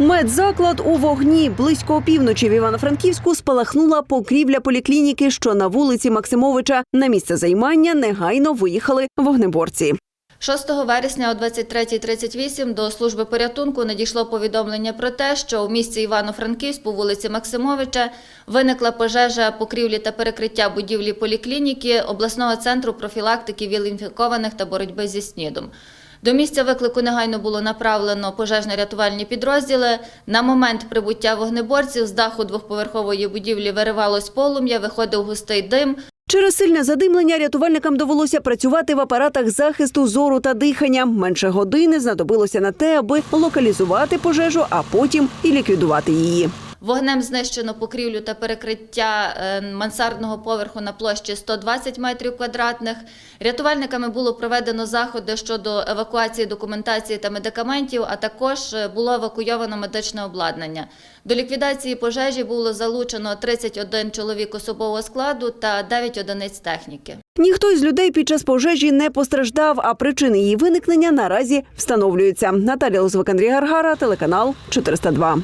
Медзаклад у вогні близько опівночі в Івано-Франківську спалахнула покрівля поліклініки, що на вулиці Максимовича. На місце займання негайно виїхали вогнеборці. 6 вересня о 23.38 до служби порятунку надійшло повідомлення про те, що у місті Івано-Франківськ по вулиці Максимовича виникла пожежа покрівлі та перекриття будівлі поліклініки обласного центру профілактики віл-інфікованих та боротьби зі СНІДом. До місця виклику негайно було направлено пожежно-рятувальні підрозділи. На момент прибуття вогнеборців з даху двохповерхової будівлі виривалось полум'я, виходив густий дим. Через сильне задимлення рятувальникам довелося працювати в апаратах захисту зору та дихання. Менше години знадобилося на те, аби локалізувати пожежу, а потім і ліквідувати її. Вогнем знищено покрівлю та перекриття е, мансардного поверху на площі 120 метрів квадратних. Рятувальниками було проведено заходи щодо евакуації документації та медикаментів, а також е, було евакуйовано медичне обладнання. До ліквідації пожежі було залучено 31 чоловік особового складу та 9 одиниць техніки. Ніхто із людей під час пожежі не постраждав, а причини її виникнення наразі встановлюються. Наталія Лозвик, Андрій Гаргара, телеканал 402.